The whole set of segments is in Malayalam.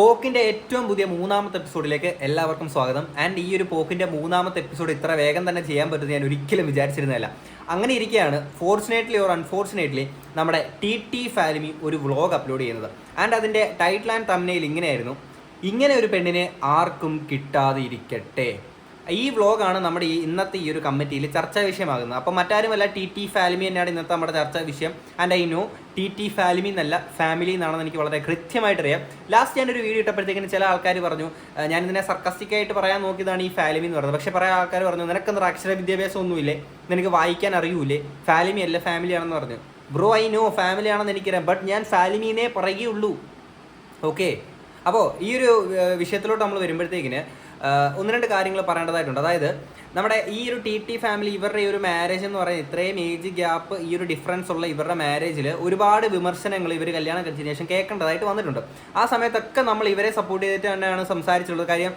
പോക്കിന്റെ ഏറ്റവും പുതിയ മൂന്നാമത്തെ എപ്പിസോഡിലേക്ക് എല്ലാവർക്കും സ്വാഗതം. ആൻഡ് ഈ ഒരു പോക്കിന്റെ മൂന്നാമത്തെ എപ്പിസോഡ് ഇത്ര വേഗം തന്നെ ചെയ്യാൻ പറ്റുമെന്ന് ഞാൻ ഒരിക്കലും വിചാരിച്ചിരുന്നില്ല അങ്ങനെ ഇരിക്കുകയാണ് ഫോർച്ചുനേറ്റ്ലി ഓർ അൺഫോർച്ചുനേറ്റ്ലി നമ്മുടെ ടി ടി ഫാലിമി ഒരു വ്ളോഗ് അപ്ലോഡ് ചെയ്യുന്നത്. ആൻഡ് അതിന്റെ ടൈറ്റിൽ ആൻഡ് തമ്നയിൽ ഇങ്ങനെയായിരുന്നു. ഇങ്ങനെ ഒരു പെണ്ണിനെ ആർക്കും കിട്ടാതെ ഇരിക്കട്ടെ ഈ വ്ളോഗാണ് നമ്മുടെ ഈ ഇന്നത്തെ ഈ ഒരു കമ്മിറ്റിയിൽ ചർച്ചാ വിഷയമാകുന്നത്. അപ്പോൾ മറ്റാരുമല്ല ടി ടി ഫാലിമി തന്നെയാണ് ഇന്നത്തെ നമ്മുടെ ചർച്ചാ വിഷയം. And I know T T Falimy എന്നല്ല ഫാമിലി എന്നാണെന്ന് എനിക്ക് വളരെ കൃത്യമായിട്ട് അറിയാം ലാസ്റ്റ് ഞാനൊരു വീഡിയോ ഇട്ടപ്പോഴത്തേക്കിന് ചില ആൾക്കാർ പറഞ്ഞു "ആ, ഞാൻ ഇതിനെ സർക്കസ്റ്റിക് ആയിട്ട് പറയാൻ നോക്കിയതാണ് ഈ ഫാലിമി എന്ന് പറയുന്നത് പക്ഷേ പറയാൻ ആൾക്കാർ പറഞ്ഞു നിനക്കെന്താ അക്ഷര വിദ്യാഭ്യാസം ഒന്നുമില്ലേ? നിനക്ക് വായിക്കാൻ അറിയൂലേ ഫാലിമി അല്ല ഫാമിലി ആണെന്ന് പറഞ്ഞു. ബ്രോ ഐ നോ ഫാമിലി ആണെന്ന് എനിക്കറിയാം ബട്ട് ഞാൻ ഫാലിമീനെ പറയുകയുള്ളൂ ഓക്കെ അപ്പോൾ ഈ ഒരു വിഷയത്തിലോട്ട് നമ്മൾ വരുമ്പോഴത്തേക്കിന് ഒന്ന് രണ്ട് കാര്യങ്ങൾ പറയേണ്ടതായിട്ടുണ്ട്. അതായത് നമ്മുടെ ഈ ഒരു ടി ടി ഫാമിലി ഇവരുടെ ഈ ഒരു മാരേജ് എന്ന് പറയുന്നത് ഇത്രയും ഏജ് ഗ്യാപ്പ് ഈ ഒരു ഡിഫറൻസ് ഉള്ള ഇവരുടെ മാരേജിൽ ഒരുപാട് വിമർശനങ്ങൾ ഇവർ കല്യാണം കഴിച്ചതിന് ശേഷം കേൾക്കേണ്ടതായിട്ട് വന്നിട്ടുണ്ട്. ആ സമയത്തൊക്കെ നമ്മൾ ഇവരെ സപ്പോർട്ട് ചെയ്തിട്ട് തന്നെയാണ് സംസാരിച്ചിട്ടുള്ളത്. കാര്യം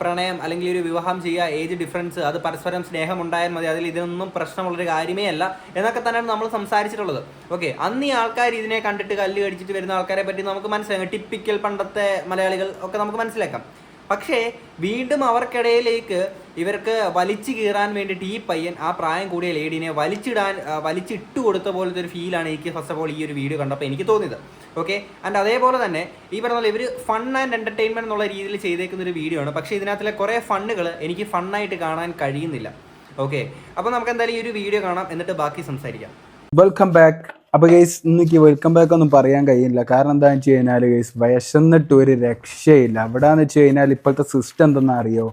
പ്രണയം അല്ലെങ്കിൽ ഒരു വിവാഹം ചെയ്യുക ഏജ് ഡിഫറൻസ് അത് പരസ്പരം സ്നേഹം ഉണ്ടായാൽ മതി. അതിൽ ഇതിനൊന്നും പ്രശ്നമുള്ളൊരു കാര്യമേ അല്ല എന്നൊക്കെ തന്നെയാണ് നമ്മൾ സംസാരിച്ചിട്ടുള്ളത്. ഓക്കെ അന്ന് ഈ ആൾക്കാർ ഇതിനെ കണ്ടിട്ട് കല്ല് കടിച്ചിട്ട് വരുന്ന ആൾക്കാരെ പറ്റി നമുക്ക് മനസ്സിലാക്കാം. ടിപ്പിക്കൽ പണ്ടത്തെ മലയാളികൾ ഒക്കെ നമുക്ക് മനസ്സിലാക്കാം. പക്ഷേ വീണ്ടും അവർക്കിടയിലേക്ക് ഇവർക്ക് വലിച്ചു കീറാൻ വേണ്ടിയിട്ട് ഈ പയ്യൻ ആ പ്രായം കൂടിയ ലേഡീനെ വലിച്ചിടാൻ വലിച്ചിട്ട് കൊടുത്ത പോലത്തെ ഒരു ഫീലാണ് എനിക്ക് ഫസ്റ്റ് ഓഫ് ഓൾ ഈ ഒരു വീഡിയോ കണ്ടപ്പോൾ എനിക്ക് തോന്നിയത്. ഓക്കെ ആൻഡ് അതേപോലെ തന്നെ ഈ പറഞ്ഞ ഇവർ ഫൺ ആൻഡ് എന്റർടൈൻമെന്റ് എന്നുള്ള രീതിയിൽ ചെയ്തേക്കുന്ന ഒരു വീഡിയോ ആണ്. പക്ഷേ ഇതിനകത്തിലെ കുറേ ഫണ്ണുകൾ എനിക്ക് ഫണ്ണായിട്ട് കാണാൻ കഴിയുന്നില്ല. ഓക്കെ അപ്പോൾ നമുക്ക് എന്തായാലും ഈ ഒരു വീഡിയോ കാണാം. എന്നിട്ട് ബാക്കി സംസാരിക്കാം. വെൽക്കം ബാക്ക് അപ്പൊ ഗൈസ് ഇന്നിക്ക് വെൽക്കം ബാക്ക് ഒന്നും പറയാൻ കഴിയില്ല. കാരണം എന്താണെന്ന് വെച്ച് കഴിഞ്ഞാൽ ഗൈസ് വിശന്നിട്ട് ഒരു രക്ഷയില്ല. അവിടെ വെച്ച് കഴിഞ്ഞാൽ ഇപ്പോഴത്തെ സിസ്റ്റം എന്തെന്ന് അറിയോ?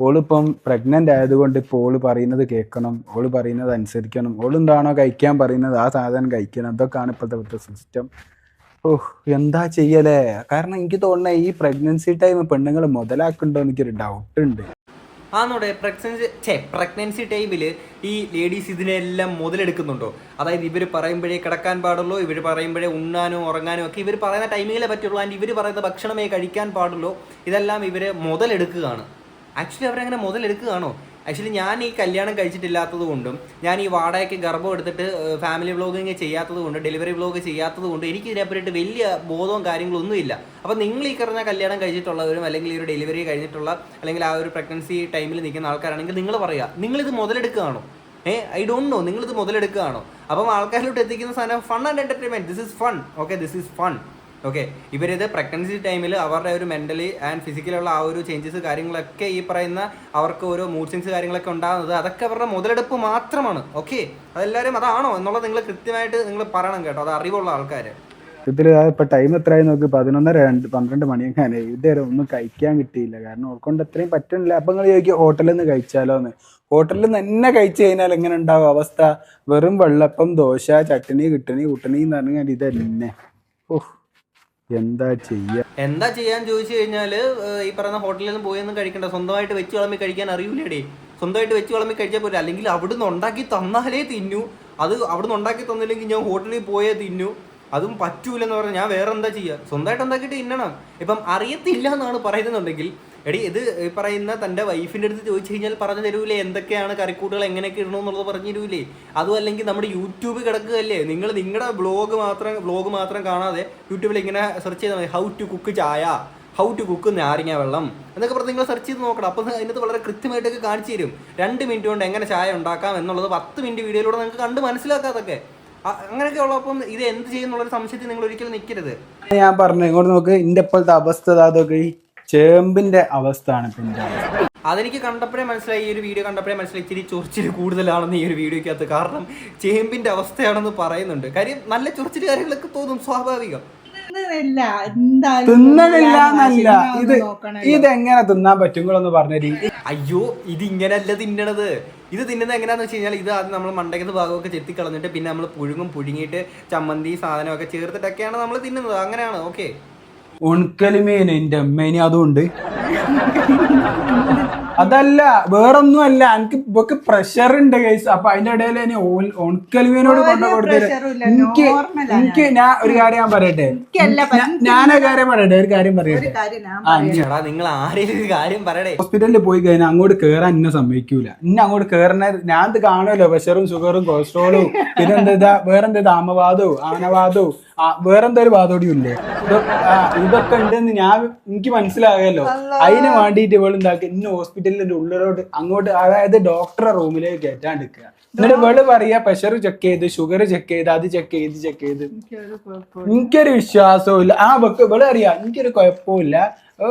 ഓളിപ്പം പ്രഗ്നന്റ് ആയതുകൊണ്ട് ഇപ്പോൾ ഓൾ പറയുന്നത് കേൾക്കണം. ഓൾ പറയുന്നത് അനുസരിക്കണം. ഓൾ എന്താണോ കഴിക്കാൻ പറയുന്നത് ആ സാധനം കഴിക്കണം. അതൊക്കെയാണ് ഇപ്പോഴത്തെ ഇപ്പോഴത്തെ സിസ്റ്റം ഓഹ് എന്താ ചെയ്യലേ? കാരണം എനിക്ക് തോന്നുന്നത് ഈ പ്രഗ്നൻസി ടൈം പെണ്ണുങ്ങൾ മുതലാക്കുന്നുണ്ടോ എനിക്കൊരു ഡൗട്ട് ഉണ്ട്. ആന്നോടെ പ്രഗ്നൻസി ഛേ പ്രഗ്നൻസി ടൈമിൽ ഈ ലേഡീസ് ഇതിനെല്ലാം മുതലെടുക്കുന്നുണ്ടോ? അതായത് ഇവർ പറയുമ്പോഴേ കിടക്കാൻ പാടുള്ളൂ ഇവർ പറയുമ്പോഴേ ഉണ്ണാനോ ഉറങ്ങാനോ ഒക്കെ ഇവർ പറയുന്ന ടൈമിങ്ങിലേ പറ്റുള്ളൂ. ആൻഡ് ഇവർ പറയുന്ന ഭക്ഷണമേ കഴിക്കാൻ പാടുള്ളൂ. ഇതെല്ലാം ഇവർ മുതലെടുക്കുകയാണ്. ആക്ച്വലി അവരങ്ങനെ മുതലെടുക്കുകയാണോ? ആക്ച്വലി ഞാൻ ഈ കല്യാണം കഴിച്ചിട്ടില്ലാത്തത് കൊണ്ടും ഞാൻ ഈ വാടകയ്ക്ക് ഗർഭം എടുത്തിട്ട് ഫാമിലി വ്ളോഗിങ് ചെയ്യാത്തത് കൊണ്ട് ഡെലിവറി വ്ളോഗ് ചെയ്യാത്തത് കൊണ്ട് എനിക്ക് ഇതിനെപ്പറ്റിയിട്ട് വലിയ ബോധവും കാര്യങ്ങളും ഒന്നുമില്ല അപ്പോൾ നിങ്ങൾ ഈ പറഞ്ഞ കല്യാണം കഴിച്ചിട്ടുള്ളവരും അല്ലെങ്കിൽ ഈ ഒരു ഡെലിവറി കഴിഞ്ഞിട്ടുള്ള അല്ലെങ്കിൽ ആ ഒരു പ്രഗ്നൻസി ടൈമിൽ നിൽക്കുന്ന ആൾക്കാരാണെങ്കിൽ നിങ്ങൾ പറയുക നിങ്ങളിത് മുതലെടുക്കുകയാണോ? ഏ ഐ ഡോണ്ട് നോ നിങ്ങളിത് മുതലെടുക്കുകയാണോ? അപ്പം ആൾക്കാരിലോട്ട് എത്തിക്കുന്ന സാധനം fun and entertainment this is fun okay this is fun okay ഇവരിത് പ്രഗ്നൻസി ടൈമിൽ അവരുടെ ഒരു മെന്റലി ആൻഡ് ഫിസിക്കലുള്ള ആ ഒരു ചേഞ്ചസ് കാര്യങ്ങളൊക്കെ ഈ പറയുന്ന അവർക്ക് ഓരോ മൂഡ് സിങ്സ് കാര്യങ്ങളൊക്കെ ഉണ്ടാകുന്നത് അതൊക്കെ അവരുടെ മുതലെടുപ്പ് മാത്രമാണ്. ഓക്കെ അതെല്ലാവരും അതാണോ എന്നുള്ളത് നിങ്ങൾ കൃത്യമായിട്ട് നിങ്ങൾ പറയണം കേട്ടോ. അത് അറിവുള്ള ആൾക്കാർ ഇതിൽ ഇപ്പൊ ടൈം എത്രയായി നോക്ക്? പതിനൊന്നര രണ്ട് പന്ത്രണ്ട് മണിയൊക്കെ ഇതുവരെ ഒന്നും കഴിക്കാൻ കിട്ടിയില്ല. കാരണം ഓർക്കൊണ്ട് അത്രയും പറ്റുന്നില്ല. അപ്പൊ നിങ്ങൾ ചോദിക്കും ഹോട്ടലിൽ നിന്ന് കഴിച്ചാലോന്ന്? ഹോട്ടലിൽ നിന്ന് തന്നെ കഴിച്ചു കഴിഞ്ഞാൽ എങ്ങനെ ഉണ്ടാവും അവസ്ഥ? വെറും വെള്ളപ്പം ദോശ ചട്ടണി കിട്ടണി കുട്ടണി എന്ന് പറഞ്ഞാൽ ഇതല്ലേ ഓഹ് എന്താ ചെയ്യാ? എന്താ ചെയ്യാൻ ചോദിച്ചു കഴിഞ്ഞാൽ ഈ പറയുന്ന ഹോട്ടലിൽ നിന്ന് പോയൊന്നും കഴിക്കണ്ട. സ്വന്തമായിട്ട് വെച്ച് വിളമ്പി കഴിക്കാൻ അറിയൂലേടേ. സ്വന്തമായിട്ട് വെച്ച് വിളമ്പി കഴിച്ചാൽ പോലും അല്ലെങ്കിൽ അവിടുന്ന് ഉണ്ടാക്കി തന്നാലേ തിന്നു. അത് അവിടുന്ന് ഉണ്ടാക്കി തന്നില്ലെങ്കിൽ ഞാൻ ഹോട്ടലിൽ പോയേ തിന്നു. അതും പറ്റൂലെന്ന് പറഞ്ഞാൽ ഞാൻ വേറെ എന്താ ചെയ്യുക സ്വന്തമായിട്ട് ഉണ്ടാക്കിയിട്ട് തിന്നണം. ഇപ്പം അറിയത്തില്ല എന്നാണ് പറയുന്നുണ്ടെങ്കിൽ എടി ഇത് ഈ പറയുന്ന തന്റെ വൈഫിന്റെ അടുത്ത് ചോദിച്ചു കഴിഞ്ഞാൽ പറഞ്ഞു തരൂലേ എന്തൊക്കെയാണ് കറിക്കൂട്ടുകൾ എങ്ങനെയൊക്കെ ഇടണമെന്നുള്ളത് പറഞ്ഞു തരൂലേ. അതും അല്ലെങ്കിൽ നമ്മുടെ യൂട്യൂബ് കിടക്കുകയല്ലേ? നിങ്ങൾ നിങ്ങളുടെ ബ്ലോഗ് മാത്രം ബ്ലോഗ് മാത്രം കാണാതെ യൂട്യൂബിൽ ഇങ്ങനെ സെർച്ച് ചെയ്താൽ മതി. How to cook chai how to cook നാരങ്ങ വെള്ളം എന്നൊക്കെ പറഞ്ഞ് നിങ്ങൾ സെർച്ച് ചെയ്ത് നോക്കണം. അപ്പോൾ അതിനകത്ത് വളരെ കൃത്യമായിട്ടൊക്കെ കാണിച്ചു തരും. രണ്ട് മിനിറ്റ് കൊണ്ട് എങ്ങനെ ചായ ഉണ്ടാക്കാം എന്നുള്ളത് പത്ത് മിനിറ്റ് വീഡിയോയിലൂടെ നിങ്ങൾക്ക് കണ്ട് മനസ്സിലാക്കാതൊക്കെ. അങ്ങനെയൊക്കെ ഉള്ളപ്പം ഇത് എന്ത് ചെയ്യുന്നുള്ളൊരു സംശയത്തിൽ നിങ്ങൾ ഒരിക്കലും നിൽക്കരുത്. ഞാൻ പറഞ്ഞു ഇങ്ങോട്ട് നോക്ക്. ഇന്റെ ഇപ്പോഴത്തെ അവസ്ഥ അതൊക്കെ ചേമ്പിന്റെ അവസ്ഥയാണ് ഇപ്പൊ അവസ്ഥ അതെനിക്ക് കണ്ടപ്പോഴേ മനസ്സിലായി ഈ ഒരു വീഡിയോ കണ്ടപ്പോഴേ മനസ്സിലായി. ഇച്ചിരി ചൊറിച്ചിൽ കൂടുതലാണെന്ന് ഈ ഒരു വീഡിയോക്കകത്ത് കാരണം ചേമ്പിന്റെ അവസ്ഥയാണെന്ന് പറയുന്നുണ്ട്. കാര്യം നല്ല ചൊറിച്ചിൽ കാര്യങ്ങളൊക്കെ തോന്നും സ്വാഭാവികം. തിന്നണില്ല എന്നല്ല. ഇത്. ഇതെങ്ങനെ തിന്നാൻ പറ്റും പറഞ്ഞു അയ്യോ ഇത് ഇങ്ങനെയല്ല തിന്നണത്. ഇത് തിന്നുന്നത് എങ്ങനെയാന്ന് വെച്ച് കഴിഞ്ഞാൽ ഇത് ആദ്യം നമ്മൾ മണ്ടയ്ക്കത്ത് ഭാഗമൊക്കെ ചെത്തി കളഞ്ഞിട്ട് പിന്നെ നമ്മൾ പുഴുങ്ങും പുഴുങ്ങിയിട്ട് ചമ്മന്തി സാധനമൊക്കെ ചേർത്തിട്ടൊക്കെയാണ് നമ്മൾ തിന്നുന്നത്. അങ്ങനെയാണ് ഓക്കെ. ഉണക്കലിമീൻ എന്റെ അമ്മേനി അതുണ്ട് അതല്ല വേറൊന്നും അല്ല എനിക്ക് ഇവക്ക് പ്രഷർ ഉണ്ട് കേസ് അപ്പൊ അതിന്റെ ഇടയിൽ ഇനി ഓൺകൽവിനോട് ഒരു കൊണ്ടു കൊടുത്തത് എനിക്ക് എനിക്ക് ഞാൻ ഒരു കാര്യം ഞാൻ പറയട്ടെ? ഞാനൊരു കാര്യം പറയട്ടെ? ഒരു കാര്യം ഒരു പറയട്ടെ കാര്യം ഞാൻ ആ, നിങ്ങൾ ആരെയും ഒരു കാര്യം പറയടേ. ഹോസ്പിറ്റലിൽ പോയി കഴിഞ്ഞാൽ അങ്ങോട്ട് കേറാൻ എന്നെ സമ്മതിക്കൂല. ഇന്നെ അങ്ങോട്ട് കേറണ ഞാൻ ഇത് കാണുമല്ലോ. പ്രഷറും ഷുഗറും കൊളസ്ട്രോളും പിന്നെന്താ വേറെന്താ ആമവാദവും ആനവാദവും വേറെന്തൊരു വേറെന്താ ഒരു വാദോടിയും ഇല്ലേ? ഇതൊക്കെ ഉണ്ടെന്ന് ഞാൻ എനിക്ക് മനസ്സിലാകല്ലോ അതിന് വേണ്ടിയിട്ട് ഇവൾ എന്താക്കി ഇന്ന് ഹോസ്പിറ്റലിന്റെ ഉള്ളിലോട്ട് അങ്ങോട്ട് അതായത് ഡോക്ടറെ റൂമിലേക്ക് കയറ്റാണ്ടിരിക്കുക എന്നിട്ട് വെൾ പറയാ പ്രഷർ ചെക്ക് ചെയ്ത് ഷുഗർ ചെക്ക് ചെയ്ത് അത് ചെക്ക് ചെയ്ത് ചെക്ക് ചെയ്ത്. എനിക്കൊരു വിശ്വാസവും ഇല്ല ആ വെക്ക് വെൾ അറിയാം. എനിക്കൊരു കുഴപ്പമില്ല ഓ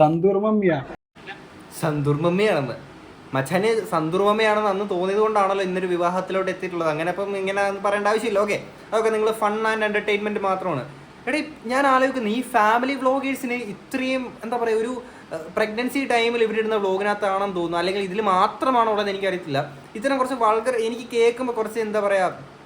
സന്തൂർ മമ്മിയാ. സന്തൂർ മമ്മിയാണെന്ന്. മച്ചാന് സന്തൂർ മമ്മിയാണെന്ന് അന്ന് തോന്നിയത് കൊണ്ടാണല്ലോ ഇന്നൊരു വിവാഹത്തിലോട്ട് എത്തിയിട്ടുള്ളത്. അങ്ങനെ അപ്പം ഇങ്ങനെ പറയേണ്ട ആവശ്യമില്ല. ഓക്കെ. അതൊക്കെ നിങ്ങൾ ഫൺ ആൻഡ് എന്റർടൈൻമെന്റ് മാത്രമാണ്. എടീ ഞാൻ ആലോചിക്കുന്നു ഈ ഫാമിലി വ്ളോഗേഴ്സിന് ഇത്രയും എന്താ പറയുക ഒരു പ്രഗ്നൻസി ടൈമിൽ ഇവരിടുന്ന വ്ളോഗിനകത്താണെന്ന് തോന്നുന്നു. അല്ലെങ്കിൽ ഇതിൽ മാത്രമാണോ ഉള്ളത് എനിക്കറിയത്തില്ല. ഇത്തരം കുറച്ച് വളരെ എനിക്ക് കേൾക്കുമ്പോൾ കുറച്ച് എന്താ പറയുക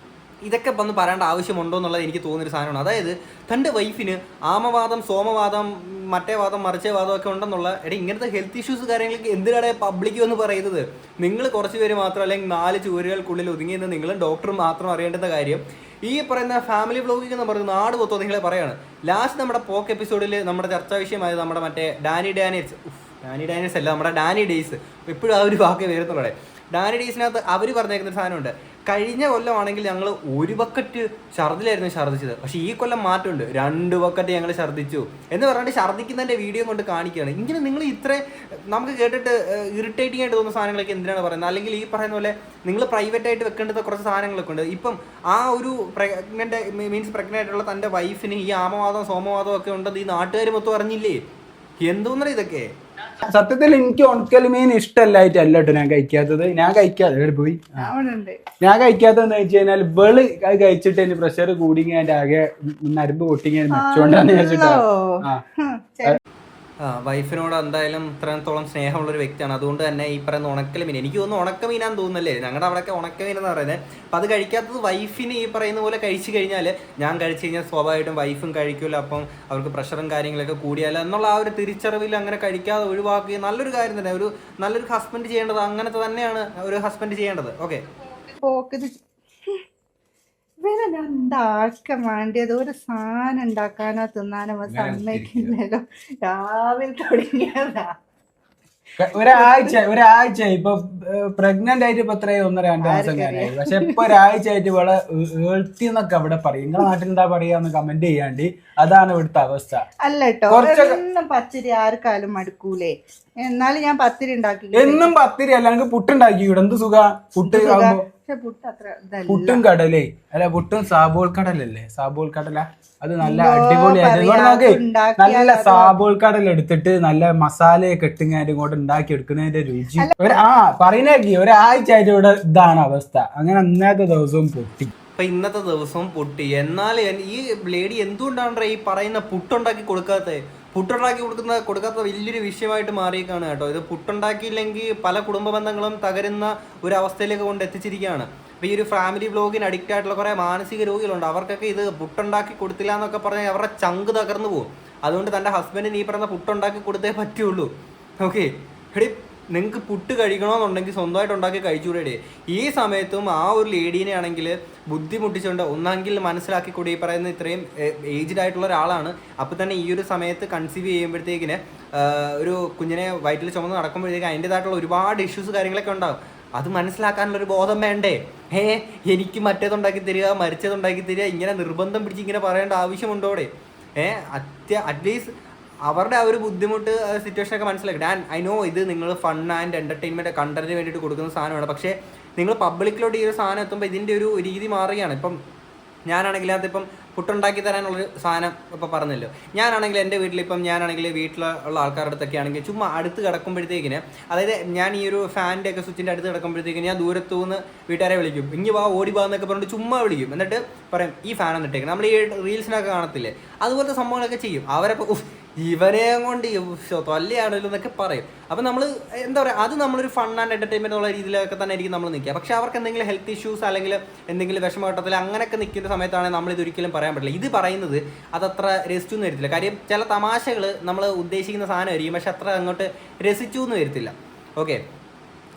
ഇതൊക്കെ വന്ന് പറയേണ്ട ആവശ്യമുണ്ടോ എന്നുള്ളത് എനിക്ക് തോന്നുന്നൊരു സാധനമാണ്. അതായത് തന്റെ വൈഫിന് ആമവാദം സോമവാദം മറ്റേ വാദം മറിച്ചേ വാദം ഒക്കെ ഉണ്ടെന്നുള്ള എടി ഇങ്ങനത്തെ ഹെൽത്ത് ഇഷ്യൂസ് കാര്യങ്ങളൊക്കെ എന്തിനാണ് പബ്ലിക് എന്ന് പറയുന്നത്? നിങ്ങൾ കുറച്ച് പേര് മാത്രം അല്ലെങ്കിൽ നാല് ചുവരുകൾക്കുള്ളിൽ ഒതുങ്ങിയെന്ന് നിങ്ങളും ഡോക്ടറും മാത്രം അറിയേണ്ടുന്ന കാര്യം ഈ പറയുന്ന ഫാമിലി വ്ലോഗിംഗ് എന്ന് പറയുന്ന നാട് പൊത്തോ നിങ്ങളെ പറയാണ്. ലാസ്റ്റ് നമ്മുടെ പോക്ക് എപ്പിസോഡിൽ നമ്മുടെ ചർച്ചാ വിഷയമായത് നമ്മുടെ മറ്റേ ഡാനി ഡാനിയൽസ് ഡാനി ഡാനിയൽസ് അല്ല നമ്മുടെ ഡാനി ഡേയ്സ് എപ്പോഴും ആ ഒരു വാക്ക് വരുന്നുള്ളൂ ഡാനി ഡേയ്സിനകത്ത് അവർ പറഞ്ഞേക്കുന്ന സാധനമുണ്ട്. കഴിഞ്ഞ കൊല്ലമാണെങ്കിൽ ഞങ്ങൾ ഒരു ബക്കറ്റ് ഛർദിലായിരുന്നു ഛർദ്ദിച്ചത് പക്ഷെ ഈ കൊല്ലം മാറ്റമുണ്ട്. രണ്ട് ബക്കറ്റ് ഞങ്ങൾ ഛർദ്ദിച്ചു എന്ന് പറഞ്ഞിട്ട് ഛർദ്ദിക്കുന്നതിന്റെ വീഡിയോ കൊണ്ട് കാണിക്കുകയാണ്. ഇങ്ങനെ നിങ്ങൾ ഇത്ര നമുക്ക് കേട്ടിട്ട് ഇറിറ്റേറ്റിംഗ് ആയിട്ട് തോന്നുന്ന സാധനങ്ങളൊക്കെ എന്തിനാണ് പറയുന്നത്? അല്ലെങ്കിൽ ഈ പറയുന്ന പോലെ നിങ്ങൾ പ്രൈവറ്റ് ആയിട്ട് വെക്കേണ്ടത് കുറച്ച് സാധനങ്ങളൊക്കെ ഉണ്ട്. ഇപ്പം ആ ഒരു പ്രഗ്നന്റ് മീൻസ് പ്രഗ്നന്റ് ആയിട്ടുള്ള തന്റെ വൈഫിന് ഈ ആമവാദം സോമവാദം ഒക്കെ ഉണ്ടെന്ന് ഈ നാട്ടുകാർ മൊത്തം അറിഞ്ഞില്ലേ? എന്തോന്നറിയ ഇതൊക്കെ? സത്യത്തിൽ എനിക്ക് ഉണക്കലുമീൻ ഇഷ്ടമല്ലായിട്ടല്ല കേട്ടോ ഞാൻ കഴിക്കാത്തത്. ഞാൻ കഴിക്കാതെ ഇവിടെ പോയി? ഞാൻ കഴിക്കാത്തതെന്ന് വെച്ച് കഴിഞ്ഞാൽ വെൾ അത് കഴിച്ചിട്ട് എന്റെ പ്രഷർ കൂടി അതിന്റെ ആകെ നരമ്പ് പൊട്ടിങ്ങനെ ഞാൻ മെച്ചോണ്ടാന്ന് വിചാരിച്ചിട്ടാ. വൈഫിനോട് എന്തായാലും ഇത്രത്തോളം സ്നേഹമുള്ള ഒരു വ്യക്തിയാണ്. അതുകൊണ്ട് തന്നെ ഈ പറയുന്ന ഉണക്കൽ മീൻ. എനിക്ക് തോന്നുന്നു ഉണക്ക മീനാന്ന് തോന്നുന്നല്ലേ? ഞങ്ങളുടെ അവിടെയൊക്കെ ഉണക്ക മീൻ എന്ന് പറയുന്നത് അപ്പം അത് കഴിക്കാത്തത് വൈഫിന് ഈ പറയുന്ന പോലെ കഴിച്ചു കഴിഞ്ഞാൽ ഞാൻ കഴിച്ചു കഴിഞ്ഞാൽ സ്വാഭാവികമായിട്ടും വൈഫും കഴിക്കില്ല അപ്പം അവർക്ക് പ്രഷറും കാര്യങ്ങളൊക്കെ കൂടിയാൽ എന്നുള്ള ആ ഒരു തിരിച്ചറിവിൽ അങ്ങനെ കഴിക്കാതെ ഒഴിവാക്കുക നല്ലൊരു കാര്യം തന്നെ. ഒരു നല്ലൊരു ഹസ്ബൻഡ് ചെയ്യേണ്ടത് അങ്ങനത്തെ തന്നെയാണ് ഒരു ഹസ്ബൻഡ് ചെയ്യേണ്ടത്. ഓക്കെ ഇവരെ ഞാൻ ഉണ്ടാക്കാൻ വേണ്ടിയത് ഒരു സാധനം ഉണ്ടാക്കാനോ തിന്നാനോ സമ്മതിക്കുന്നല്ലോ സമ്മതിക്കില്ലല്ലോ. രാവിലെ തുടങ്ങിയതാ. ഒരാഴ്ച ഒരാഴ്ച. ഇപ്പൊ പ്രഗ്നന്റ് ആയിട്ട് ഇപ്പൊ എത്രയോ ഒന്നര രണ്ടു മാസം കഴിഞ്ഞായി പക്ഷെ ഇപ്പൊ ഒരാഴ്ച ആയിട്ട് ഇവിടെ ഏൾത്തി എന്നൊക്കെ അവിടെ പറയും. നിങ്ങളെ നാട്ടിൽ എന്താ പറയാന്ന് കമന്റ് ചെയ്യാണ്ട് അതാണ് ഇവിടുത്തെ അവസ്ഥ. അല്ല കേട്ടോ പച്ചരി ആർക്കാലും മടുക്കൂലേ. എന്നാലും ഞാൻ പത്തിരി ഉണ്ടാക്കി എന്നും പത്തിരി അല്ല എനിക്ക് പുട്ടുണ്ടാക്കി. ഇവിടെ എന്ത് സുഖ? പുട്ട് പുട്ട് കടലേ. അല്ല പുട്ടും സാബോൾ കടലല്ലേ സാബോൾ കടല അത് നല്ല അടിപൊളി അടിപൊളിയായിട്ട് നല്ല സാബോൾ കടൽ എടുത്തിട്ട് നല്ല മസാലയൊക്കെ ഇട്ടുങ്ങായിട്ട് ഇങ്ങോട്ട് ഉണ്ടാക്കി എടുക്കുന്നതിന്റെ രുചി. ഒരു ആ പറയുന്നേക്കി ഒരാഴ്ച ആയിട്ട് ഇവിടെ ഇതാണ് അവസ്ഥ. അങ്ങനെ അന്നത്തെ ദിവസവും പൊട്ടി. അപ്പൊ ഇന്നത്തെ ദിവസം പൊട്ടി. എന്നാൽ ഈ ലേഡി എന്തുകൊണ്ടാണ് ഈ പറയുന്ന പുട്ടുണ്ടാക്കി കൊടുക്കാത്തത്? പുട്ടുണ്ടാക്കി കൊടുക്കുന്ന കൊടുക്കാത്ത വലിയൊരു വിഷയമായിട്ട് മാറിയേക്കാണ് കേട്ടോ. ഇത് പുട്ടുണ്ടാക്കിയില്ലെങ്കിൽ പല കുടുംബ ബന്ധങ്ങളും തകരുന്ന ഒരു അവസ്ഥയിലേക്ക് കൊണ്ട് എത്തിച്ചിരിക്കുകയാണ്. അപ്പോൾ ഈ ഒരു ഫാമിലി ബ്ലോഗിന് അഡിക്റ്റ് ആയിട്ടുള്ള കുറേ മാനസിക രോഗികളുണ്ട്. അവർക്കൊക്കെ ഇത് പുട്ടുണ്ടാക്കി കൊടുത്തില്ല എന്നൊക്കെ പറഞ്ഞാൽ അവരുടെ ചങ്ക് തകർന്നു പോകും. അതുകൊണ്ട് തന്റെ ഹസ്ബൻഡിന് ഈ പറഞ്ഞ പുട്ടുണ്ടാക്കി കൊടുത്തേ പറ്റുള്ളൂ. ഓക്കെ എടി നിങ്ങൾക്ക് പുട്ട് കഴിക്കണമെന്നുണ്ടെങ്കിൽ സ്വന്തമായിട്ട് ഉണ്ടാക്കി കഴിച്ചുകൂടെ ഈ സമയത്തും ആ ഒരു ലേഡീനെ ആണെങ്കിൽ ബുദ്ധിമുട്ടിച്ചുകൊണ്ട് ഒന്നെങ്കിൽ മനസ്സിലാക്കി കൂടി പറയുന്ന ഇത്രയും ഏജ്ഡ് ആയിട്ടുള്ള ഒരാളാണ്. അപ്പോൾ തന്നെ ഈ ഒരു സമയത്ത് കൺസീവ് ചെയ്യുമ്പോഴത്തേക്കിന് ഒരു കുഞ്ഞിനെ വയറ്റിൽ ചുമന്ന് നടക്കുമ്പോഴത്തേക്ക് അതിന്റെതായിട്ടുള്ള ഒരുപാട് ഇഷ്യൂസ് കാര്യങ്ങളൊക്കെ ഉണ്ടാകും. അത് മനസ്സിലാക്കാനുള്ള ഒരു ബോധം വേണ്ടേ? ഹേ എനിക്ക് മറ്റേതുണ്ടാക്കി തരിക മരിച്ചതുണ്ടാക്കി തരിക ഇങ്ങനെ നിർബന്ധം പിടിച്ച് ഇങ്ങനെ പറയേണ്ട ആവശ്യമുണ്ടോടെ ഏ അത്യ അറ്റ്ലീസ്റ്റ് അവരുടെ ആ ഒരു ബുദ്ധിമുട്ട് സിറ്റുവേഷനൊക്കെ മനസ്സിലാക്കി. ഞാൻ ഐ നോ ഇത് നിങ്ങൾ ഫൺ ആൻഡ് എന്റർടൈൻമെന്റ് കണ്ടന്റിന് വേണ്ടിയിട്ട് കൊടുക്കുന്ന സാധനമാണ്. പക്ഷേ നിങ്ങൾ പബ്ലിക്കിലോട്ട് ഈ ഒരു സാധനം എത്തുമ്പോൾ ഇതിന്റെ ഒരു രീതി മാറുകയാണ്. ഇപ്പം ഞാനാണെങ്കിൽ അതിപ്പം പുട്ടുണ്ടാക്കി തരാനുള്ളൊരു സാധനം ഇപ്പം പറഞ്ഞല്ലോ. ഞാനാണെങ്കിൽ എന്റെ വീട്ടിലിപ്പം ഞാനാണെങ്കിൽ വീട്ടിലുള്ള ആൾക്കാരുടെ അടുത്തൊക്കെ ആണെങ്കിൽ ചുമ്മാ അടുത്ത് കിടക്കുമ്പോഴത്തേക്കിന് അതായത് ഞാൻ ഈ ഒരു ഫാനിന്റെ ഒക്കെ സ്വിച്ചിന്റെ അടുത്ത് കിടക്കുമ്പോഴത്തേക്കിന് ഞാൻ ദൂരത്തു നിന്ന് വീട്ടുകാരെ വിളിക്കും. ഇങ്ങ് വാ ഓടി വാ എന്നൊക്കെ പറഞ്ഞിട്ട് ചുമ്മാ വിളിക്കും. എന്നിട്ട് പറയും ഈ ഫാൻ എന്നിട്ടേക്ക് നമ്മൾ ഈ റീൽസിനൊക്കെ കാണത്തില്ലേ? അതുപോലത്തെ സംഭവങ്ങളൊക്കെ ചെയ്യും. അവരപ്പോൾ ഇവരെ കൊണ്ട് തൊല്ലയാണല്ലോ എന്നൊക്കെ പറയും. അപ്പം നമ്മൾ എന്താ പറയുക അത് നമ്മളൊരു ഫൺ ആൻഡ് എന്റർടൈൻമെന്റ് ഉള്ള രീതിയിലൊക്കെ തന്നെ ആയിരിക്കും നമ്മൾ നിൽക്കുക. പക്ഷേ അവർക്ക് എന്തെങ്കിലും ഹെൽത്ത് ഇഷ്യൂസ് അല്ലെങ്കിൽ എന്തെങ്കിലും വിഷമഘട്ടത്തിൽ അങ്ങനെയൊക്കെ നിൽക്കുന്ന സമയത്താണ് നമ്മൾ ഇത് ഒരിക്കലും പറയാൻ പറ്റില്ല. ഇത് പറയുന്നത് അതത്ര രസിച്ചു എന്ന് വരത്തില്ല. കാര്യം ചില തമാശകൾ നമ്മൾ ഉദ്ദേശിക്കുന്ന സാധനമായിരിക്കും പക്ഷെ അത്ര അങ്ങോട്ട് രസിച്ചു എന്ന് വരത്തില്ല. ഓക്കെ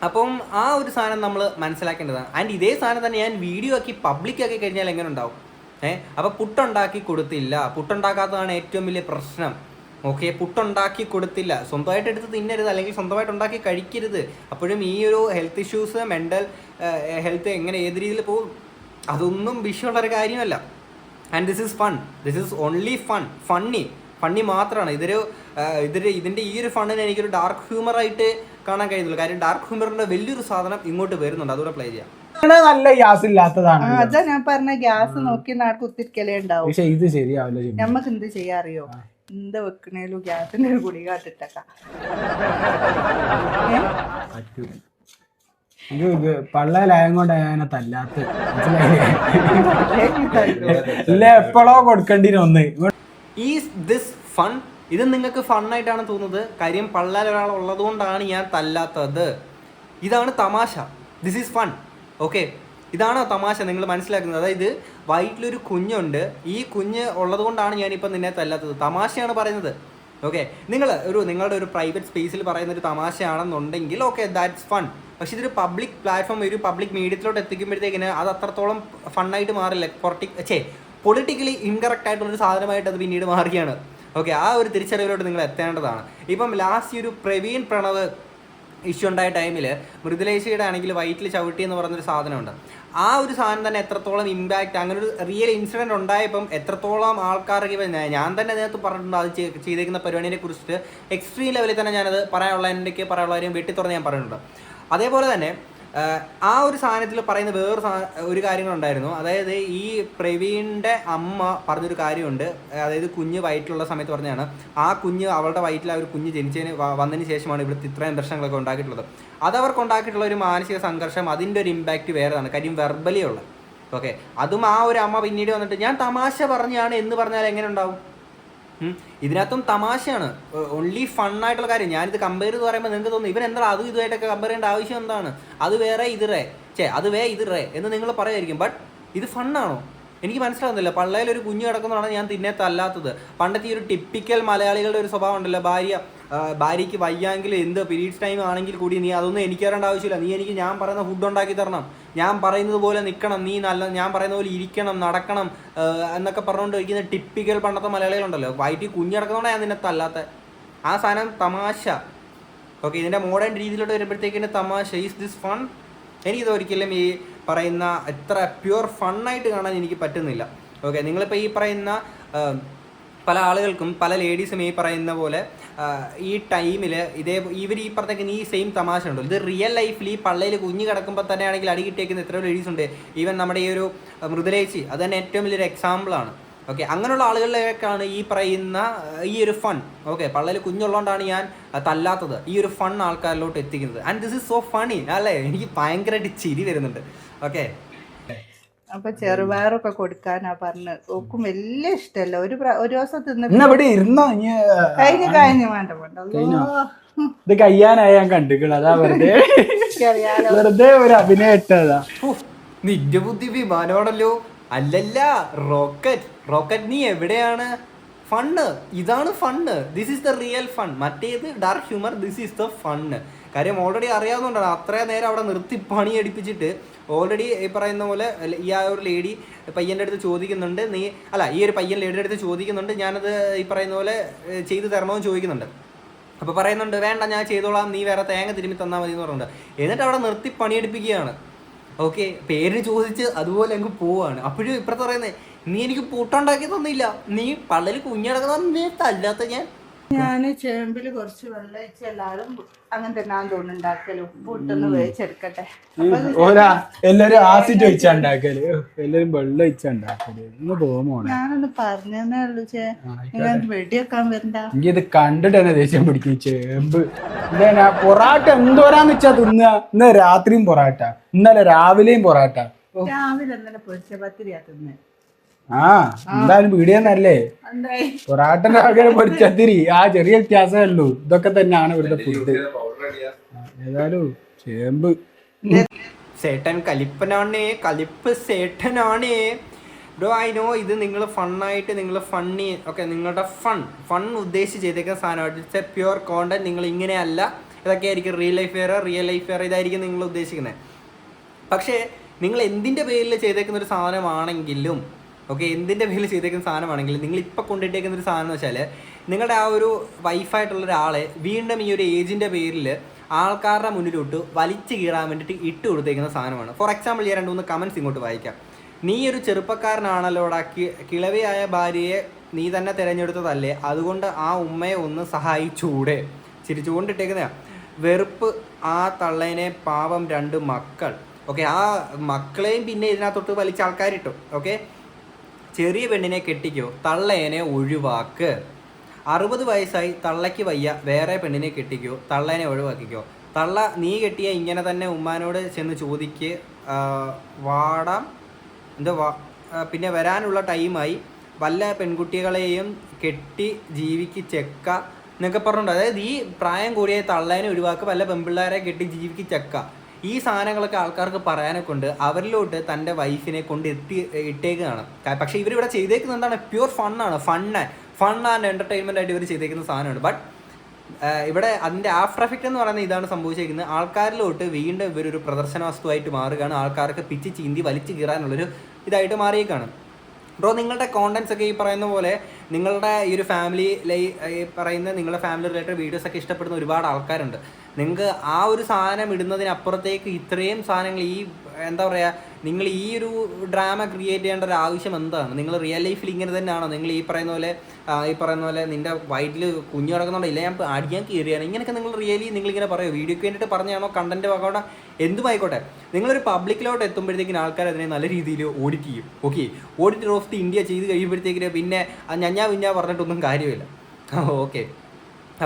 അപ്പം ആ ഒരു സാധനം നമ്മൾ മനസ്സിലാക്കേണ്ടതാണ്. ആൻഡ് ഇതേ സാധനം തന്നെ ഞാൻ വീഡിയോ ആക്കി പബ്ലിക് ആക്കി കഴിഞ്ഞാൽ എങ്ങനെ ഉണ്ടാവും? ഏഹ് അപ്പോൾ പുട്ടുണ്ടാക്കി കൊടുത്തില്ല. പുട്ടുണ്ടാക്കാത്തതാണ് ഏറ്റവും വലിയ പ്രശ്നം. ഓക്കെ പുട്ടുണ്ടാക്കി കൊടുത്തില്ല. സ്വന്തമായിട്ട് എടുത്ത് തിന്നരുത് അല്ലെങ്കിൽ സ്വന്തമായിട്ട് ഉണ്ടാക്കി കഴിക്കരുത്. അപ്പോഴും ഈ ഒരു ഹെൽത്ത് ഇഷ്യൂസ് മെന്റൽ ഹെൽത്ത് എങ്ങനെ ഏത് രീതിയിൽ പോകും അതൊന്നും വിഷയമുള്ളൊരു കാര്യമല്ല. And this is fun this is only fun funny funny മാത്രമാണ്. ഇതൊരു ഇതൊരു ഇതിന്റെ ഈ ഒരു ഫണ്ണിന് എനിക്കൊരു ഡാർക്ക് ഹ്യൂമറായിട്ട് കാണാൻ കഴിയുന്നില്ല കാര്യം ഡാർക്ക് ഹ്യൂമറിന്റെ വലിയൊരു സാധനം ഇങ്ങോട്ട് വരുന്നുണ്ട്. അതുകൂടെ പ്ലേ ചെയ്യാം. നല്ല ഗ്യാസ് ഇല്ലാത്തതാണ്. അതാ ഞാൻ പറഞ്ഞ ഗ്യാസ് നോക്കി നാട്ടിൽ കുത്തിരിക്കലേ ഉണ്ടാവും. പക്ഷെ ഇത് ശരിയാവില്ല നമുക്ക് നമ്മക്ക് എന്ത് ചെയ്യാ അറിയോ? എന്ത് വെക്കണേലും ഗ്യാസിന്റെ ഒരു ഗുളിക ഇത് പള്ളയിലായം കൊണ്ട് ഞാൻ തല്ലാത്ത. ഇല്ല എപ്പോഴോ കൊടുക്കേണ്ടി ഒന്ന്. ഈസ് ദിസ് ഫൺ ഇത് നിങ്ങൾക്ക് ഫണ്ണായിട്ടാണ് തോന്നുന്നത്. കാര്യം പള്ളാൽ ഒരാൾ ഉള്ളതുകൊണ്ടാണ് ഞാൻ തല്ലാത്തത്. ഇതാണ് തമാശ. ദിസ് ഈസ് ഫൺ ഓക്കെ ഇതാണ് തമാശ നിങ്ങൾ മനസ്സിലാക്കുന്നത്. അതായത് വയറ്റിലൊരു കുഞ്ഞുണ്ട്. ഈ കുഞ്ഞ് ഉള്ളതുകൊണ്ടാണ് ഞാനിപ്പോൾ നിന്നെ തല്ലാത്തത്. തമാശയാണ് പറയുന്നത്. ഓക്കെ? നിങ്ങൾ ഒരു നിങ്ങളുടെ ഒരു പ്രൈവറ്റ് സ്പേസിൽ പറയുന്ന ഒരു തമാശയാണെന്നുണ്ടെങ്കിൽ ഓക്കെ ദാറ്റ്സ് ഫൺ പക്ഷേ ഇതൊരു പബ്ലിക് പ്ലാറ്റ്ഫോം ഒരു പബ്ലിക് മീഡിയത്തിലോട്ട് എത്തിക്കുമ്പോഴത്തേക്കിന് അത് അത്രത്തോളം ഫണ്ണായിട്ട് മാറില്ല. പൊളിറ്റി ചേ പൊളിറ്റിക്കലി ഇൻകറക്റ്റ് ആയിട്ടുള്ളൊരു സാധനമായിട്ട് അത് പിന്നീട് മാറുകയാണ്. ഓക്കെ? ആ ഒരു തിരിച്ചറിവിലോട്ട് നിങ്ങൾ എത്തേണ്ടതാണ്. ഇപ്പം ലാസ്റ്റ് ഒരു പ്രവീൺ പ്രണവ് ഇഷ്യൂ ഉണ്ടായ ടൈമിൽ മൃദുലേശയുടെ ആണെങ്കിൽ വയറ്റിൽ ചവിട്ടി എന്ന് പറഞ്ഞൊരു സാധനമുണ്ട്. ആ ഒരു സാധനം തന്നെ എത്രത്തോളം ഇമ്പാക്റ്റ് അങ്ങനെ ഒരു റിയൽ ഇൻസിഡന്റ് ഉണ്ടായപ്പം എത്രത്തോളം ആൾക്കാർക്ക് ഞാൻ- തന്നെ അതിനകത്ത് പറഞ്ഞിട്ടുണ്ട് അത് ചെയ്തേക്കുന്ന പരിപാടിനെ കുറിച്ചിട്ട്. എക്സ്ട്രീം ലെവലിൽ തന്നെ ഞാനത് പറയാനുള്ള എന്റെ പറയാനുള്ള കാര്യം വെട്ടി തുറന്ന് ഞാൻ പറഞ്ഞിട്ടുണ്ട്. അതേപോലെ തന്നെ ആ ഒരു സാധനത്തിൽ പറയുന്ന വേറൊരു ഒരു കാര്യങ്ങളുണ്ടായിരുന്നു. അതായത് ഈ പ്രവീണിന്റെ അമ്മ പറഞ്ഞൊരു കാര്യമുണ്ട്. അതായത് കുഞ്ഞ് വയറ്റിലുള്ള സമയത്ത് പറഞ്ഞതാണ്. ആ കുഞ്ഞ് അവളുടെ വയറ്റിൽ ആ ഒരു കുഞ്ഞ് ജനിച്ചതിന് വന്നതിന് ശേഷമാണ് ഇവിടുത്തെ ഇത്രയും പ്രശ്നങ്ങളൊക്കെ ഉണ്ടാക്കിയിട്ടുള്ളത്. അതവർക്ക് ഉണ്ടാക്കിയിട്ടുള്ള ഒരു മാനസിക സംഘർഷം അതിന്റെ ഒരു ഇമ്പാക്റ്റ് വേറെതാണ്. കാര്യം വെർബലിയുള്ള ഓക്കെ അതും ആ ഒരു അമ്മ പിന്നീട് വന്നിട്ട് ഞാൻ തമാശ പറഞ്ഞാണ് എന്ന് പറഞ്ഞാൽ എങ്ങനെ ഉണ്ടാവും. ഇതിനകത്തും തമാശയാണ്. ഓൺലി ഫണ്ണായിട്ടുള്ള കാര്യം. ഞാനിത് കമ്പയർ ചെയ്ത് പറയുമ്പോൾ നിങ്ങൾക്ക് തോന്നുന്നു ഇവൻ എന്താ അതും ഇതുമായിട്ടൊക്കെ കമ്പയർ ചെയ്യേണ്ട ആവശ്യം എന്താണ്? അത് വേറെ ഇത് റേ ചേ അത് വേ ഇത് റേ എന്ന് നിങ്ങൾ പറയുമായിരിക്കും ബട്ട് ഇത് ഫണ്ണാണോ എനിക്ക് മനസ്സിലാകുന്നില്ല പള്ളയിൽ ഒരു കുഞ്ഞു കിടക്കുന്നതാണ് ഞാൻ തിന്നെ തല്ലാത്തത് പണ്ടത്തെ ഈ ഒരു ടിപ്പിക്കൽ മലയാളികളുടെ ഒരു സ്വഭാവം ഉണ്ടല്ലോ ഭാര്യ ഭാര്യയ്ക്ക് വയ്യാങ്കിൽ എന്ത്? പീരീഡ്സ് ടൈം ആണെങ്കിൽ കൂടി നീ അതൊന്നും എനിക്ക് തരേണ്ട ആവശ്യമില്ല. നീ എനിക്ക് ഞാൻ പറയുന്ന ഫുഡ് ഉണ്ടാക്കി തരണം. ഞാൻ പറയുന്നത് പോലെ നിൽക്കണം നീ നല്ല ഞാൻ പറയുന്ന പോലെ ഇരിക്കണം നടക്കണം എന്നൊക്കെ പറഞ്ഞുകൊണ്ട് ഇരിക്കുന്ന ടിപ്പിക്കൽ പണ്ടത്തെ മലയാളികളുണ്ടല്ലോ. വയറ്റിൽ കുഞ്ഞിടക്കുന്നതുകൊണ്ടാണ് ഞാൻ നിന്നെ തല്ലാത്ത. ആ സാധനം തമാശ. ഓക്കെ ഇതിന്റെ മോഡേൺ രീതിയിലോട്ട് വരുമ്പോഴത്തേക്കിന് തമാശ. ഈസ് ദിസ് ഫൺ എനിക്കിത് ഒരിക്കലും ഈ പറയുന്ന എത്ര പ്യുവർ ഫണ്ണായിട്ട് കാണാൻ എനിക്ക് പറ്റുന്നില്ല. ഓക്കെ നിങ്ങളിപ്പോൾ ഈ പറയുന്ന പല ആളുകൾക്കും പല ലേഡീസും ഈ പറയുന്ന പോലെ ഈ ടൈമിൽ ഇതേ ഇവർ ഈ പറഞ്ഞേക്കുന്ന ഈ സെയിം തമാശ ഉണ്ടല്ലോ ഇത് റിയൽ ലൈഫിൽ ഈ പള്ളയിൽ കുഞ്ഞു കിടക്കുമ്പോൾ തന്നെ ആണെങ്കിൽ അടി കിട്ടിയേക്കുന്ന എത്രയോ ലേഡീസ് ഉണ്ട്. ഈവൻ നമ്മുടെ ഈ ഒരു മൃദുലേച്ചി അത് തന്നെ ഏറ്റവും വലിയൊരു എക്സാമ്പിളാണ് ഓക്കെ അങ്ങനെയുള്ള ആളുകളിലേക്കാണ് ഈ പറയുന്ന ഈ ഒരു ഫൺ ഓക്കെ പള്ളയിൽ കുഞ്ഞുള്ളതുകൊണ്ടാണ് ഞാൻ തല്ലാത്തത്. ഈ ഒരു ഫൺ ആൾക്കാരിലോട്ട് എത്തിക്കുന്നത്. And this is so funny അല്ലേ? എനിക്ക് ഭയങ്കരമായിട്ട് ചിരി വരുന്നുണ്ട്. ഓക്കെ അപ്പൊ ചെറുപയറൊക്കെ കൊടുക്കാനാ പറഞ്ഞ് ഓക്കും വലിയ ഇഷ്ടല്ല. ഒരു പ്രാ- ഒരു ദിവസം തിന്നിട്ട് ഇവിടെ ഇരുന്നോ? ഇനി കഴിഞ്ഞ് കഴിഞ്ഞ് വേണ്ട വേണ്ട. കഴിഞ്ഞോ? ഇത് കയ്യാനായി ഞാൻ കണ്ടിക്കണം. അതാ വെറുതെ എനിക്കറിയാലോ. വെറുതെ ഒരു അഭിനയം ഇട്ടതാ. ഉഫ്, നിന്റെ ബുദ്ധി വിമാനമാണല്ലോ. അല്ലല്ല റോക്കറ്റ്. റോക്കറ്റ് നീ എവിടെയാണ്? ഫണ്ണ് ഇതാണ് fun this is the real fun മറ്റേത് dark humour this is the fun കാര്യം ഓൾറെഡി അറിയാവുന്നതുകൊണ്ടാണ്. അത്രയും നേരം അവിടെ നിർത്തി പണി അടിപ്പിച്ചിട്ട് ഓൾറെഡി ഈ പറയുന്ന പോലെ ഈ ആ ഒരു ലേഡി പയ്യന്റെ അടുത്ത് ചോദിക്കുന്നുണ്ട്. നീ അല്ല ഈ ഒരു പയ്യൻ ലേഡിയുടെ അടുത്ത് ചോദിക്കുന്നുണ്ട്. ഞാനത് ഈ പറയുന്ന പോലെ ചെയ്തു തരണമെന്ന് ചോദിക്കുന്നുണ്ട്. അപ്പോൾ പറയുന്നുണ്ട് വേണ്ട ഞാൻ ചെയ്തോളാം. നീ വേറെ തേങ്ങ തിരുമ്മി തന്നാൽ മതി എന്ന് പറഞ്ഞിട്ടുണ്ട്. എന്നിട്ട് അവിടെ നിർത്തി പണിയെടുപ്പിക്കുകയാണ്. ഓക്കെ പേര് ചോദിച്ച് അതുപോലെ അങ്ങ് പോവാണ്. അപ്പോഴും ഇപ്പുറത്ത് പറയുന്നത് നീ എനിക്ക് പൂട്ടുണ്ടാക്കി തന്നില്ല. നീ പള്ളയിൽ കുഞ്ഞടക്കുന്ന നീ തല്ലാത്ത ഞാൻ. ഞാൻ ചേമ്പിൽ കുറച്ച് വെള്ളം ഒഴിച്ച് എല്ലാരും അങ്ങനെ തന്നെ തോന്നുന്നുണ്ടാക്കൽ. പൂട്ടൊന്ന് വേവിച്ചെടുക്കട്ടെ. ഓരാ എല്ലാരും ആസിഡ് ഉണ്ടാക്കൽ എല്ലാരും വെള്ളം വെച്ചാ ഉണ്ടാക്കൽ ഇന്ന് പോമോണെ ഞാനൊന്ന് പറഞ്ഞേ ഉള്ളൂ ചേ. നിങ്ങൾ വെടിവെക്കാൻ വരണ്ട. എനിക്ക് ഇത് കണ്ടിട്ട് ദേഷ്യം പിടിക്കും ചേമ്പ്. ഇതേനാ പൊറാട്ട എന്തോരാന്ന് വെച്ചാ തിന്നുക ഇന്ന് രാത്രിയും പൊറാട്ട. ഇന്നലെ രാവിലെയും പൊറാട്ട. രാവിലെ ഇന്നലെ പൊരിച്ച പത്തിരിയാ തിന്നെ. ആ എന്തായാലും പീടിയെന്നല്ലേ പൊറാട്ടന്റെ ആകെ പൊരിച്ചത്തിരി ആ ചെറിയ വ്യത്യാസമേ ഉള്ളൂ. ഇതൊക്കെ തന്നെയാണ് ഇവിടുത്തെ ഫുഡ് ഏതായാലും ചേമ്പ്. സേട്ടൻ കലിപ്പനാണേ കലിപ്പ് സേട്ടനാണേ. ഡോ ഐ നോ ഇത് നിങ്ങൾ ഫണ്ണായിട്ട് നിങ്ങൾ ഫണ്ണി ഓക്കെ നിങ്ങളുടെ ഫൺ ഫൺ ഉദ്ദേശിച്ച് ചെയ്തേക്കുന്ന സാധനമായിട്ട് ഇറ്റ്സ് എ പ്യുവർ കോണ്ടന്റ് നിങ്ങൾ ഇങ്ങനെയല്ല. ഇതൊക്കെ ആയിരിക്കും real life fair real life fair ഇതായിരിക്കും നിങ്ങൾ ഉദ്ദേശിക്കുന്നത്. പക്ഷേ നിങ്ങൾ എന്തിന്റെ പേരിൽ ചെയ്തേക്കുന്ന ഒരു സാധനമാണെങ്കിലും ഓക്കെ എന്തിന്റെ പേരിൽ ചെയ്തേക്കുന്ന സാധനമാണെങ്കിലും നിങ്ങൾ ഇപ്പോൾ കൊണ്ടിട്ടേക്കുന്ന ഒരു സാധനം എന്ന് വെച്ചാൽ നിങ്ങളുടെ ആ ഒരു വൈഫായിട്ടുള്ള ഒരാളെ വീണ്ടും ഈ ഒരു ഏജിന്റെ പേരിൽ ആൾക്കാരുടെ മുന്നിലോട്ട് വലിച്ചു കീറാൻ വേണ്ടിയിട്ട് ഇട്ട് കൊടുത്തേക്കുന്ന സാധനമാണ്. ഫോർ എക്സാമ്പിൾ ഞാൻ രണ്ട് മൂന്ന് കമൻസ് ഇങ്ങോട്ട് വായിക്കാം. നീ ഒരു ചെറുപ്പക്കാരനാണല്ലോടാ കിളവിയായ ഭാര്യയെ നീ തന്നെ തിരഞ്ഞെടുത്തതല്ലേ? അതുകൊണ്ട് ആ ഉമ്മയെ ഒന്ന് സഹായിച്ചൂടെ? ചിരിച്ചുകൊണ്ടിട്ടേക്കുന്ന വെറുപ്പ് ആ തള്ളേനെ പാവം രണ്ട് മക്കൾ. ഓക്കെ ആ മക്കളെയും പിന്നെ ഇതിനകത്തോട്ട് വലിച്ച ആൾക്കാരിട്ടു. ഓക്കെ ചെറിയ പെണ്ണിനെ കെട്ടിക്കോ തള്ളേനെ ഒഴിവാക്ക്. അറുപത് വയസ്സായി തള്ളയ്ക്ക് വയ്യ വേറെ പെണ്ണിനെ കെട്ടിക്കോ തള്ളേനെ ഒഴിവാക്കിക്കോ. തള്ള നീ കെട്ടിയ ഇങ്ങനെ തന്നെ ഉമ്മാനോട് ചെന്ന് ചോദിക്ക് വാടാം. എന്താ വാ പിന്നെ വരാനുള്ള ടൈമായി വല്ല പെൺകുട്ടികളെയും കെട്ടി ജീവിക്ക് ചെക്ക എന്നൊക്കെ പറഞ്ഞിട്ടുണ്ട്. അതായത് ഈ പ്രായം കൂടിയ തള്ളേനെ ഒഴിവാക്കുക വല്ല പെൺപിള്ളേരെ കെട്ടി ജീവിക്ക് ചെക്ക. ഈ സാധനങ്ങളൊക്കെ ആൾക്കാർക്ക് പറയാനൊക്കെ ഉണ്ട് അവരിലോട്ട് തന്റെ വൈഫിനെ കൊണ്ട് എത്തി ഇട്ടേക്കാണ് ക- പക്ഷേ ഇവരിവിടെ ചെയ്തേക്കുന്നത് എന്താണ്? പ്യൂർ ഫണ്ണാണ് ഫൺ ഫൺ ആൻഡ് എന്റർടൈൻമെന്റ് ആയിട്ട് ഇവർ ചെയ്തേക്കുന്ന സാധനമാണ്. ബട്ട് ഇവിടെ അതിന്റെ ആഫ്റ്റർ എഫക്റ്റ് എന്ന് പറയുന്നത് ഇതാണ് സംഭവിച്ചിരിക്കുന്നത് ആൾക്കാരിലോട്ട് വീണ്ടും ഇവരൊരു പ്രദർശന വസ്തുവായിട്ട് മാറുകയാണ്. ആൾക്കാർക്ക് പിച്ച് ചീന്തി വലിച്ചു കീറാനുള്ളൊരു ഇതായിട്ട് മാറിയേക്കാണ്. ബ്രോ നിങ്ങളുടെ കോണ്ടൻസ് ഒക്കെ ഈ പറയുന്ന പോലെ നിങ്ങളുടെ ഈ ഒരു ഫാമിലി ലൈ പറയുന്ന നിങ്ങളുടെ ഫാമിലി റിലേറ്റഡ് വീഡിയോസ് ഒക്കെ ഇഷ്ടപ്പെടുന്ന ഒരുപാട് ആൾക്കാരുണ്ട്. നിങ്ങൾക്ക് ആ ഒരു സാധനം ഇടുന്നതിനപ്പുറത്തേക്ക് ഇത്രയും സാധനങ്ങൾ ഈ എന്താ പറയുക നിങ്ങൾ ഈ ഒരു ഡ്രാമ ക്രിയേറ്റ് ചെയ്യേണ്ട ഒരു ആവശ്യം എന്താണ്? നിങ്ങൾ റിയൽ ലൈഫിൽ ഇങ്ങനെ തന്നെയാണോ? നിങ്ങൾ ഈ പറയുന്ന പോലെ ഈ പറയുന്ന പോലെ നിന്റെ വയറ്റിൽ കുഞ്ഞു കിടക്കുന്നുണ്ടോ? ഇല്ല ഞാൻ അടിയാൻ കയറിയാണ്. ഇങ്ങനെയൊക്കെ നിങ്ങൾ റിയലി നിങ്ങളിങ്ങനെ പറയുമോ വീഡിയോക്ക് വേണ്ടിയിട്ട് പറഞ്ഞാണോ കണ്ടന്റ് എന്തും എന്തുമായിക്കോട്ടെ നിങ്ങളൊരു പബ്ലിക്കിലോട്ട് എത്തുമ്പോഴത്തേക്കിന് ആൾക്കാർ അതിനെ നല്ല രീതിയിൽ ഓഡിറ്റ് ചെയ്യും. Okay auditor of the India ചെയ്ത് കഴിയുമ്പോഴത്തേക്കിന് പിന്നെ ഞഞ്ഞാ വിഞ്ഞാ പറഞ്ഞിട്ടൊന്നും കാര്യമില്ല. ഓക്കെ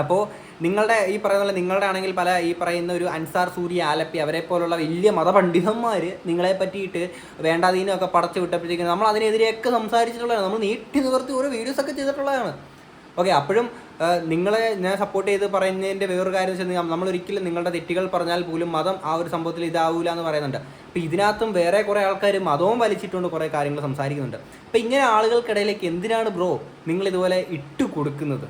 അപ്പോൾ നിങ്ങളുടെ ഈ പറയുന്ന പോലെ നിങ്ങളുടെ ആണെങ്കിൽ പല ഈ പറയുന്ന ഒരു അൻസാർ സൂര്യ ആലപ്പി അവരെ പോലുള്ള വലിയ മതപണ്ഡിതന്മാർ നിങ്ങളെ പറ്റിയിട്ട് വേണ്ടാതീനൊക്കെ പടച്ചു വിട്ടപ്പോഴത്തേക്കും നമ്മൾ അതിനെതിരെയൊക്കെ സംസാരിച്ചിട്ടുള്ളതാണ്. നമ്മൾ നീട്ടി നിവർത്തി ഓരോ വീഡിയോസ് ഒക്കെ ചെയ്തിട്ടുള്ളതാണ്. ഓക്കെ അപ്പോഴും നിങ്ങളെ ഞാൻ സപ്പോർട്ട് ചെയ്ത് പറയുന്നതിന്റെ വേറൊരു കാര്യം വെച്ചാൽ നമ്മൾ ഒരിക്കലും നിങ്ങളുടെ തെറ്റുകൾ പറഞ്ഞാൽ പോലും മതം ആ ഒരു സംഭവത്തിൽ ഇതാവൂല എന്ന് പറയുന്നുണ്ട്. അപ്പോൾ ഇതിനകത്തും വേറെ കുറേ ആൾക്കാർ മതവും വലിച്ചിട്ടുകൊണ്ട് കുറേ കാര്യങ്ങൾ സംസാരിക്കുന്നുണ്ട്. അപ്പോൾ ഇങ്ങനെ ആളുകൾക്കിടയിലേക്ക് എന്തിനാണ് ബ്രോ നിങ്ങൾ ഇതുപോലെ ഇട്ട് കൊടുക്കുന്നത്